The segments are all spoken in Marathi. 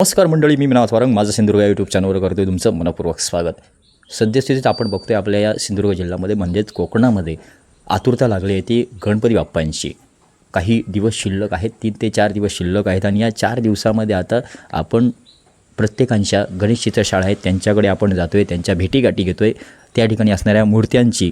नमस्कार मंडळी मी मिनाथ वारंग. माझं सिंधुदुर्ग या यूट्यूब चॅनलवर करतो तुमचं मनपूर्वक स्वागत. सद्यस्थितीत आपण बघतो आहे आपल्या या सिंधुदुर्ग जिल्ह्यामध्ये म्हणजेच कोकणामध्ये आतुरता लागली आहे ती गणपती बाप्पांची. काही दिवस शिल्लक आहेत तीन ते चार दिवस शिल्लक आहेत आणि या चार दिवसामध्ये आता आपण प्रत्येकांच्या गणेश चित्रशाळा आहेत त्यांच्याकडे आपण जातो आहे त्यांच्या भेटीगाठी घेतो आहे त्या ठिकाणी असणाऱ्या मूर्त्यांची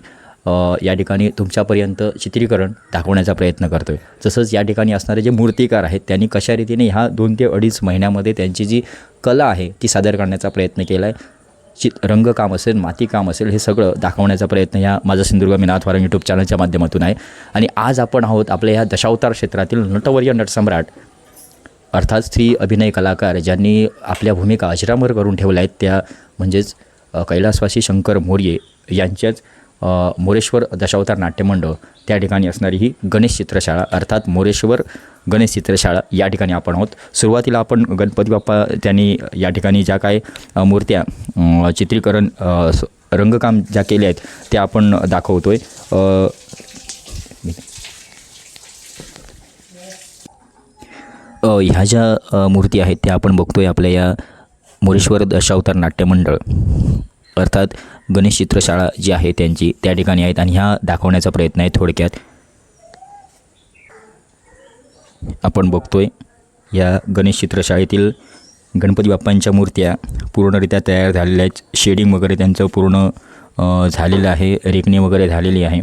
या ठिकाणी तुमच्यापर्यंत चित्रीकरण दाखवण्याचा प्रयत्न करतो आहे तसंच या ठिकाणी असणारे जे मूर्तिकार आहेत त्यांनी कशा रीतीने ह्या दोन ते अडीच महिन्यामध्ये त्यांची जी कला आहे ती सादर करण्याचा प्रयत्न केला आहे चि रंगकाम असेल मातीकाम असेल हे सगळं दाखवण्याचा प्रयत्न ह्या माझा सिंधुदुर्ग मीनाथ वारंग यूट्यूब चॅनलच्या माध्यमातून आहे. आणि आज आपण आहोत आपल्या ह्या दशावतार क्षेत्रातील नटवर्य नटसम्राट अर्थात स्त्री अभिनय कलाकार ज्यांनी आपल्या भूमिका अजरामर करून ठेवल्या आहेत त्या म्हणजेच कैलासवासी शंकर मोर्ये यांच्याच मोरेश्वर दशावतार नाट्यमंडळ त्या ठिकाणी असणारी ही गणेश चित्रशाळा अर्थात मोरेश्वर गणेश चित्रशाळा या ठिकाणी आपण आहोत. सुरुवातीला आपण गणपती बाप्पा त्यांनी या ठिकाणी ज्या काय मूर्त्या चित्रीकरण रंगकाम ज्या केल्या आहेत त्या आपण दाखवतो आहे ह्या ज्या मूर्ती आहेत त्या आपण बघतोय आपल्या या मोरेश्वर दशावतार नाट्यमंडळ. अर्थात गणेश चित्रशाळा जी आहे त्यांची त्या ठिकाणी आहेत आणि ह्या दाखवण्याचा प्रयत्न आहे थोडक्यात. आपण बघतोय या गणेश चित्रशाळेतील गणपती बाप्पांच्या मूर्त्या पूर्णरित्या तयार झालेल्या आहेत. शेडिंग वगैरे त्यांचं पूर्ण झालेलं आहे रेखणी वगैरे झालेली आहे.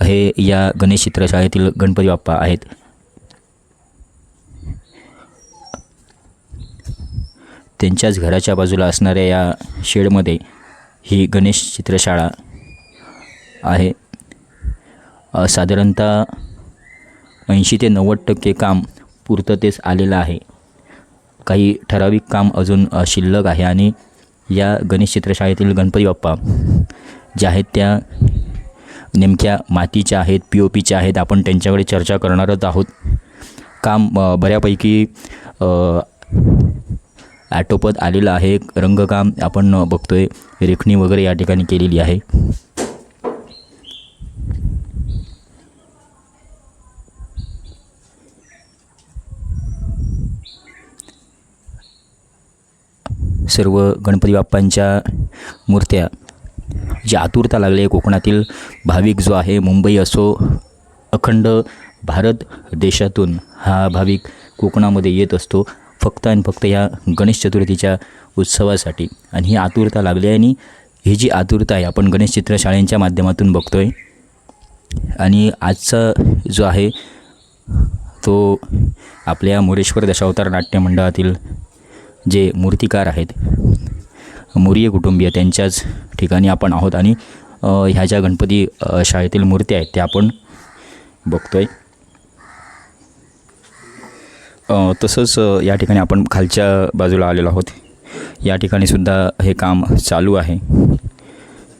हे या गणेश चित्रशाळेतील गणपती बाप्पा आहेत. त्यांच्याच घराच्या बाजूला असणाऱ्या या शेडमध्ये ही गणेश चित्रशाळा आहे. साधारणतः ऐंशी ते नव्वद टक्के काम पूर्ततेस आलेलं आहे. काही ठराविक काम अजून शिल्लक आहे आणि या गणेश चित्रशाळेतील गणपती बाप्पा ज्या आहेत त्या नेमक्या मातीच्या आहेत पी ओ पीच्या आहेत आपण त्यांच्याकडे चर्चा करणारच आहोत. काम बऱ्यापैकी आटोपत आलेलं आहे. रंगकाम आपण बघतोय. रेखणी वगैरे या ठिकाणी केलेली आहे. सर्व गणपती बाप्पांच्या मूर्त्या जी आतुरता लागली. आहे कोकणातील भाविक जो आहे मुंबई असो अखंड भारत देशातून हा भाविक कोकणामध्ये येत असतो. फक्त आणि फक्त या गणेश चतुर्थीच्या उत्सवासाठी. आणि ही आतुरता लागली आहे आणि ही जी आतुरता आहे आपण गणेश चित्रशाळेंच्या माध्यमातून बघतो आहे आणि आजचा जो आहे तो आपल्या मोरेश्वर दशावतार नाट्य मंडळातील जे मूर्तिकार आहेत मोरिये कुटुंबीय त्यांच्याच ठिकाणी आपण आहोत. आणि ह्या ज्या गणपती शाळेतील मूर्त्या आहेत त्या आपण बघतो आहे तसंच या ठिकाणी आपण खालच्या बाजूला आलेलो आहोत. या ठिकाणी सुद्धा हे काम चालू आहे.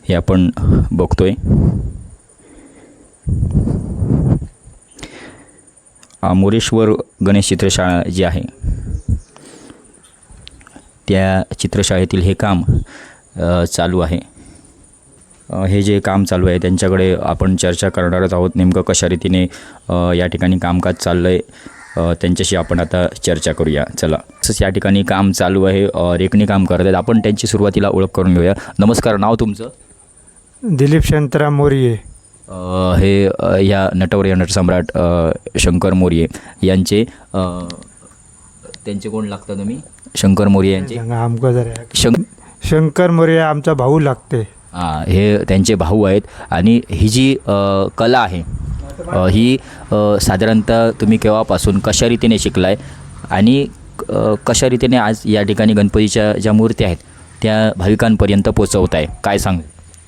हे आपण बघतो आहे मोरेश्वर गणेश चित्रशाळा जी आहे त्या चित्रशाळेतील हे काम चालू आहे. हे जे काम चालू आहे त्यांच्याकडे आपण चर्चा करणारच आहोत. नेमकं कशा रीतीने या ठिकाणी कामकाज चाललं आहे त्यांच्याशी आपण आता चर्चा करूया. चला. तसंच या ठिकाणी काम चालू आहे. अ, रेखणी काम करत आहेत. आपण त्यांची सुरुवातीला ओळख करून घेऊया. नमस्कार. नाव तुमचं? दिलीप शांताराम मोरिये. हे या नटवर्य नटसम्राट शंकर मोर्ये यांचे त्यांचे कोण लागता तुम्ही? शंकर मोर्ये यांचे? सांगा आमका जरा. शंक शंकर मोरे आमचा भाऊ लागते. हां हे त्यांचे भाऊ आहेत. आणि ही जी कला आहे ही साधारणतः तुम्ही केव्हापासून कशा रीतीने शिकलाय आणि कशा रीतीने आज या ठिकाणी गणपतीच्या ज्या मूर्त्या आहेत त्या भाविकांपर्यंत पोचवत आहे काय सांग?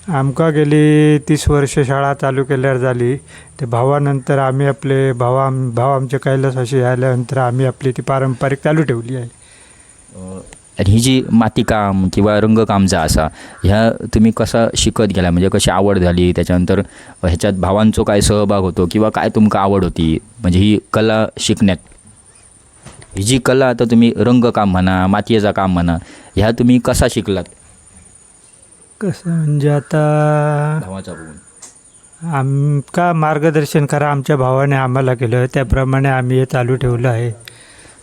आमका गेली तीस वर्ष शाळा चालू केल्यावर झाली. ते भावानंतर आम्ही आपले भावा भाव आमच्या कैलासाशी आल्यानंतर आम्ही आपली ती पारंपरिक चालू ठेवली आहे. आणि ही जी मातीकाम किंवा रंगकाम जा असा ह्या तुम्ही कसा शिकत गेला? म्हणजे कशी आवड झाली? त्याच्यानंतर ह्याच्यात भावांचो काय सहभाग होतो किंवा काय तुमका आवड होती? म्हणजे ही कला शिकण्यात. ही जी कला आता तुम्ही रंगकाम म्हणा मातीचं काम म्हणा ह्या तुम्ही कसा शिकलात? कसं म्हणजे आता भावाचा बघून आमका मार्गदर्शन करा. आमच्या भावाने आम्हाला केलं. त्याप्रमाणे आम्ही हे चालू ठेवलं आहे.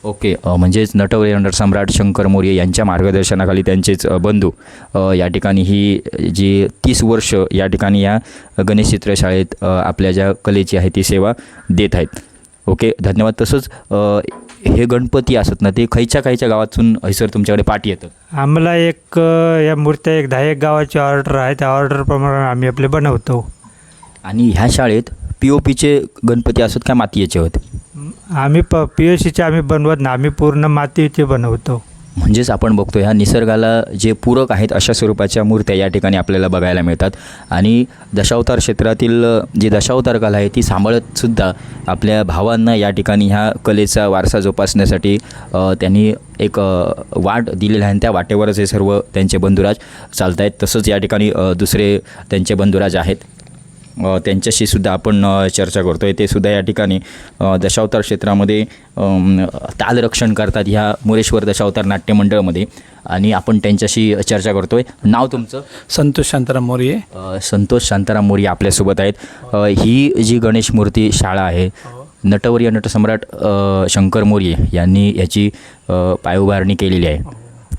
ओके म्हणजेच नटवरे नटसम्राट शंकर मोर्ये यांच्या मार्गदर्शनाखाली त्यांचेच बंधू. या ठिकाणी ही जी तीस वर्ष या ठिकाणी या गणेश चित्रशाळेत आपल्या ज्या कलेची आहे ती सेवा देत आहेत. ओके धन्यवाद. तसंच हे गणपती असत ना ते खयच्या खयच्या गावातून हैसर तुमच्याकडे पाठी येतं? आम्हाला एक या मूर्त्या एक दहा एक गावाची ऑर्डर आहे. त्या ऑर्डरप्रमाणे आम्ही आपले बनवतो. आणि ह्या शाळेत पी ओ पीचे गणपती असत का मातीयाचे होते? आम्ही प पी एस सीचे आम्ही बनवत ना आम्ही पूर्ण मातीचे बनवतो. म्हणजेच आपण बघतो ह्या निसर्गाला जे पूरक आहेत अशा स्वरूपाच्या मूर्त्या या ठिकाणी आपल्याला बघायला मिळतात. आणि दशावतार क्षेत्रातील जी दशावतार कला आहे ती सांभाळतसुद्धा आपल्या भावांना या ठिकाणी ह्या कलेचा वारसा जोपासण्यासाठी त्यांनी एक वाट दिलेला आहे. आणि त्या वाटेवरच हे सर्व त्यांचे बंधुराज चालत आहेत तसंच या ठिकाणी दुसरे त्यांचे बंधुराज आहेत. त्यांच्याशी सुद्धा आपण चर्चा करतो आहे ते सुद्धा या ठिकाणी दशावतार क्षेत्रामध्ये तालरक्षण करतात ह्या मुरेश्वर दशावतार नाट्य मंडळामध्ये. आणि आपण त्यांच्याशी चर्चा करतो आहे नाव तुमचं? संतोष शांताराम मोर्ये अ, संतोष शांताराम मोरी आपल्यासोबत आहेत. ही जी गणेश मूर्ती शाळा आहे नटवर्य नटसम्राट शंकर मोर्ये यांनी याची अ, पायउभारणी केलेली आहे.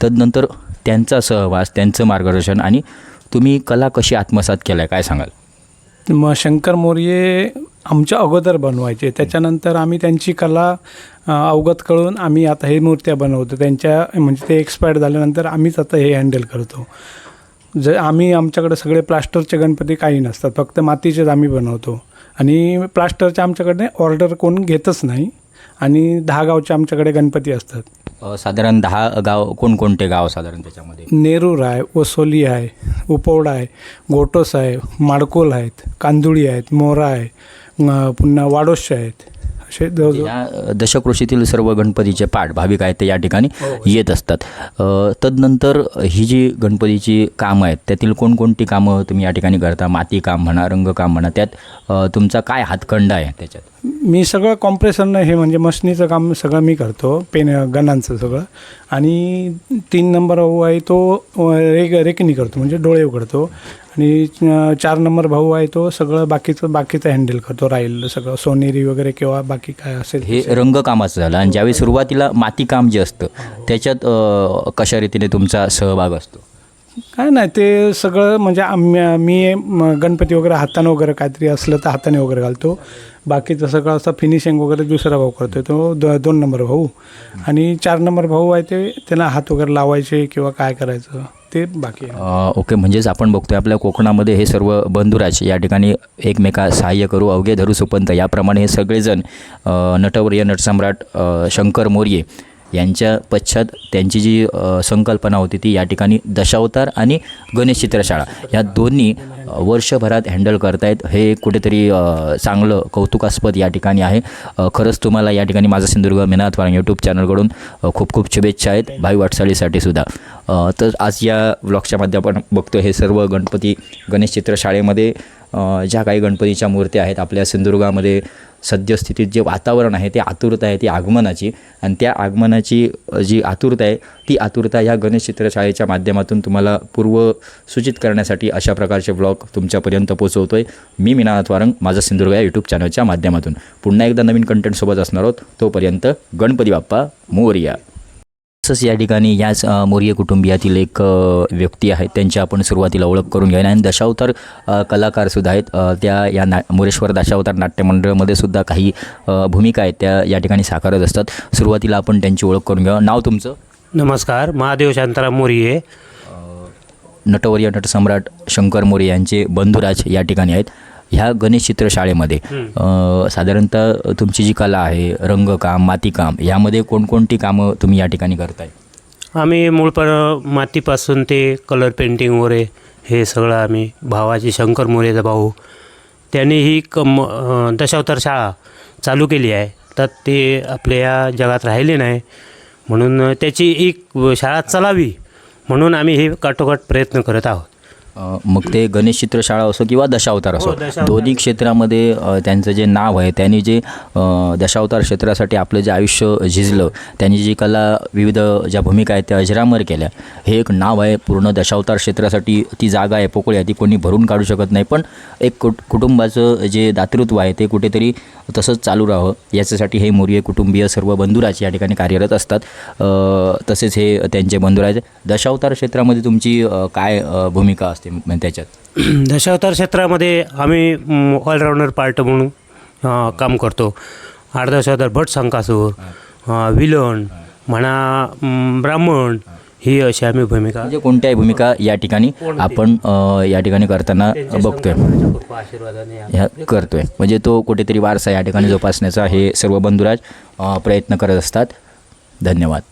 तदनंतर त्यांचा सहवास त्यांचं मार्गदर्शन आणि तुम्ही कला कशी आत्मसात केलं आहे काय सांगाल? मग शंकर मोर्ये आमच्या अगोदर बनवायचे. त्याच्यानंतर आम्ही त्यांची कला अवगत कळून आम्ही आता हे मूर्त्या बनवतो. त्यांच्या म्हणजे ते एक्सपायर झाल्यानंतर आम्हीच आता हे हँडल करतो. जर आम्ही आमच्याकडे सगळे प्लास्टरचे गणपती काही नसतात. फक्त मातीचेच आम्ही बनवतो. आणि प्लास्टरचे आमच्याकडे ऑर्डर कोण घेतच नाही. आणि दहा गावचे आमच्याकडे गणपती असतात. साधारण दहा गाव कोणकोणते गाव साधारण त्याच्यामध्ये? नेरूर आहे वसोली आहे उपवडा आहे गोटोस आहे माडकोल आहेत कांदुळी आहेत मोरा आहे पुन्हा वाडोश आहेत. असे या दशकृषीतील सर्व गणपतीचे पाठ भाविक आहेत ते या ठिकाणी येत असतात. तदनंतर ही जी गणपतीची कामं आहेत त्यातील कोणकोणती कामं तुम्ही या ठिकाणी करता? माती काम म्हणा रंगकाम म्हणा त्यात तुमचा काय हातखंड आहे त्याच्यात? मी सगळं कॉम्प्रेसरनं हे म्हणजे मशनीचं काम सगळं मी करतो पेन गणांचं सगळं. आणि तीन नंबर आहे तो रेक रेकनी करतो म्हणजे डोळे उघडतो. आणि चार नंबर भाऊ आहे तो सगळं बाकीचं बाकीचं हँडल करतो राहील सगळं. सोनेरी वगैरे किंवा बाकी काय असेल हे रंगकामाचं झालं. आणि ज्यावेळी सुरुवातीला मातीकाम जे असतं त्याच्यात कशा रीतीने तुमचा सहभाग असतो? काय नाही ते सगळं म्हणजे आम्ही मी म, गणपती वगैरे हाताने वगैरे काहीतरी असलं तर हाताने वगैरे घालतो. बाकीचं सगळं असं फिनिशिंग वगैरे दुसरा भाऊ करतो तो द दोन नंबर भाऊ. आणि चार नंबर भाऊ आहे ते त्यांना हात वगैरे लावायचे किंवा काय करायचं. ते बाकी ओके म्हणजेच आपण बघतोय आपल्या कोकणामध्ये हे सर्व बंधुराज या ठिकाणी एकमेका सहाय्य करू अवघे धरू सुपंत. याप्रमाणे हे सगळेजण नटवर्य नटसम्राट शंकर मोर्ये यांच्या पश्चात त्यांची जी संकल्पना होती ती या ठिकाणी दशावतार आणि गणेश चित्रशाळा या दोन्ही वर्षभरात हँडल करतायत. हे कुठेतरी चांगलं कौतुकास्पद या ठिकाणी आहे. खरंच तुम्हाला या ठिकाणी माझा सिंधुदुर्ग मेनाथ वारंग यूट्यूब चॅनलकडून खूप खूप शुभेच्छा आहेत. भाई वाटचालीसाठी सुद्धा. तर आज या ब्लॉगच्या आपण बघतो हे सर्व गणपती गणेश चित्रशाळेमध्ये ज्या काही गणपतीच्या मूर्त्या आहेत आपल्या सिंधुदुर्गामध्ये सद्यस्थितीत जे वातावरण आहे ते आतुरता आहे ती आगमनाची. आणि त्या आगमनाची जी आतुरता आहे ती आतुरता ह्या गणेश चित्रशाळेच्या माध्यमातून तुम्हाला पूर्व सूचित करण्यासाठी अशा प्रकारचे ब्लॉग तुमच्यापर्यंत पोहोचवतो आहे मी मीनाथ वारंग माझा सिंधुदुर्ग या यूट्यूब चॅनलच्या माध्यमातून. पुन्हा एकदा नवीन कंटेंटसोबत असणार आहोत. तोपर्यंत गणपती बाप्पा मोरिया. तसंच या ठिकाणी याच मोर्य कुटुंबियातील एक व्यक्ती आहेत त्यांची आपण सुरुवातीला ओळख करून घ्या आणि दशावतार कलाकारसुद्धा आहेत. त्या या ना मोरेश्वर दशावतार नाट्य मंडळामध्ये सुद्धा काही भूमिका आहेत. त्या या ठिकाणी साकारत असतात. सुरुवातीला आपण त्यांची ओळख करून घ्या नाव तुमचं? नमस्कार. महादेव शांताराम मोरिये. नटवर्य नटसम्राट शंकर मोरे यांचे बंधुराज या ठिकाणी आहेत. ह्या गणेश चित्रशाळेमध्ये साधारणतः तुमची जी कला आहे रंगकाम मातीकाम यामध्ये कोणकोणती कामं तुम्ही या ठिकाणी करताय? आम्ही मूळपण मातीपासून ते कलर पेंटिंग वगैरे हे सगळं आम्ही भावाची शंकर मोरेचा भाऊ त्यांनी ही कम दशावतार शाळा चालू केली आहे. तर ते आपल्या या जगात राहिले नाही. म्हणून त्याची एक शाळा चालावी म्हणून आम्ही हे काटोकाट प्रयत्न करत आहोत. मग ते गणेश चित्रशाळा असो किंवा दशावतार असो हो. दोन्ही क्षेत्रामध्ये त्यांचं जे नाव आहे त्यांनी जे दशावतार क्षेत्रासाठी आपलं जे आयुष्य झिजलं त्यांनी जी कला विविध ज्या भूमिका आहेत त्या अजरामर केल्या. हे एक नाव आहे पूर्ण दशावतार क्षेत्रासाठी ती जागा आहे पोकळी आहे ती कोणी भरून काढू शकत नाही. पण एक कुट कुटुंबाचं जे दातृत्व आहे ते कुठेतरी तसंच चालू राहावं. याच्यासाठी हे मोरिये कुटुंबीय सर्व बंधुराज या ठिकाणी कार्यरत असतात. तसेच हे त्यांचे बंधुराज. दशावतार क्षेत्रामध्ये तुमची काय भूमिका असते? म्हणजे त्याच्यात. दशावतार क्षेत्रामध्ये आम्ही ऑलराऊंडर पार्ट म्हणून काम करतो. अर्धदशावतार भट संकासूर विलन म्हणा ब्राह्मण ही अशी आम्ही भूमिका म्हणजे कोणत्याही भूमिका या ठिकाणी आपण या ठिकाणी करताना बघतोय. ह्या करतोय. म्हणजे तो कुठेतरी वारसा या ठिकाणी जोपासण्याचा हे सर्व बंधुराज प्रयत्न करत असतात. धन्यवाद.